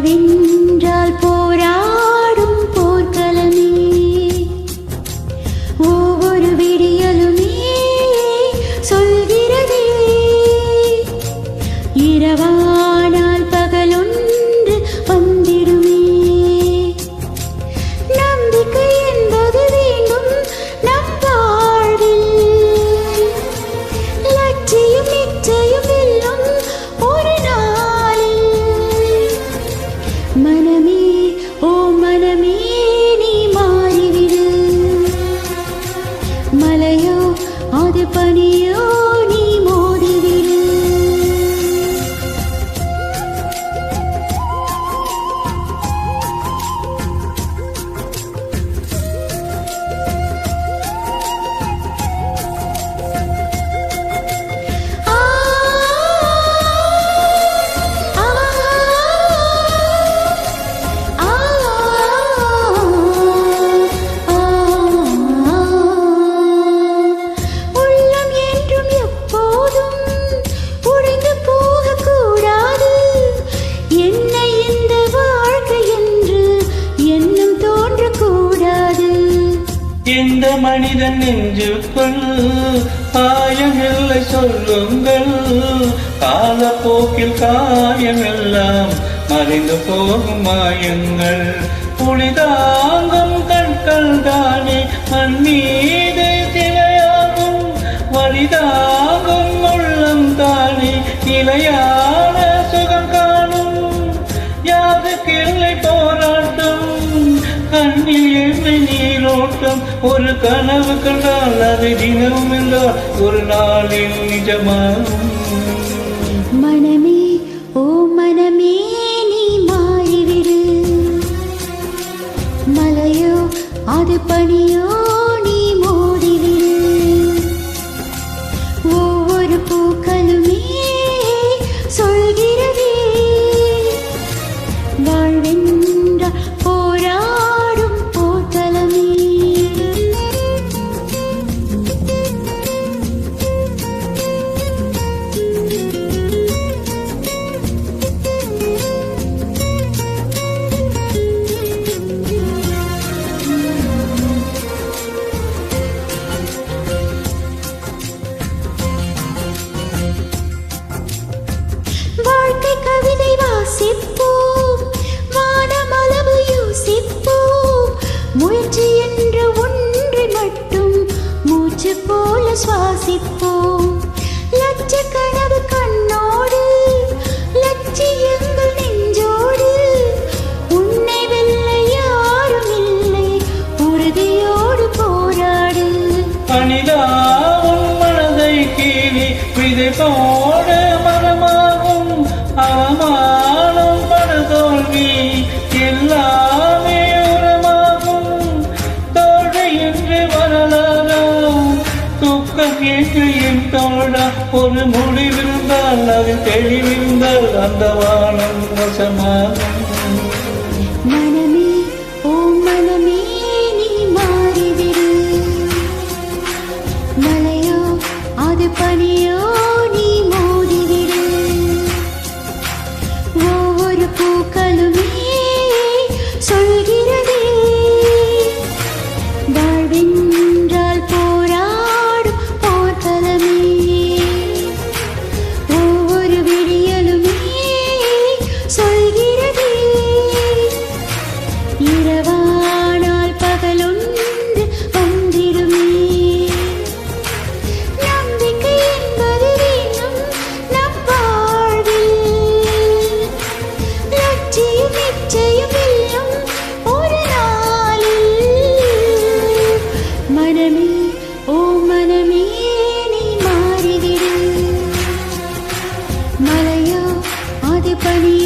வென்றால் போரா? पड़ियो இந்த மனிதன் நெஞ்சுக்குள் காயமில்லை சொல்லுங்கள். காலப்போக்கில் காயமெல்லாம் மறைந்து போகும் மாயங்கள். புலிதாங்கும் கண்கள் தானே மண் மீது சிலையாகும். வலிதாகும் உள்ளம் தானே நிலையான சுகம் காணும். யாருக்கு இல்லை போராட்டம் கண்ணில் நீரோட்டம். ஒரு கனவு கண்டால் அது தினமும் என்றால் ஒரு நாளில் நிஜமாகும். மனமே ஓ மனமே நீ மாறிவிடு. மலையோ அது பணியோ மூச்சு போல சுவாசிப்போம். லட்ச கனவு கண்ணோடு லட்சியங்கள் நெஞ்சோடு. உன்னை வெல்ல யாரும் இல்லை உறுதியோடு போராடு. மனதை விதை துக்கம் என்று என் தோழா. ஒரு முடிவிருந்தால் அது தெளிவிருந்தால் அந்த வானம் வசமாகும் மனமே ஓ மனமே நீ மாறிவிடு. மலையோ அது பனியோ நீ மோதிவிடு. ஒவ்வொரு பூக்களுமே சொல்கிறதே. வாழ்வின் மாறிவிடு மலையோ அது பனியோ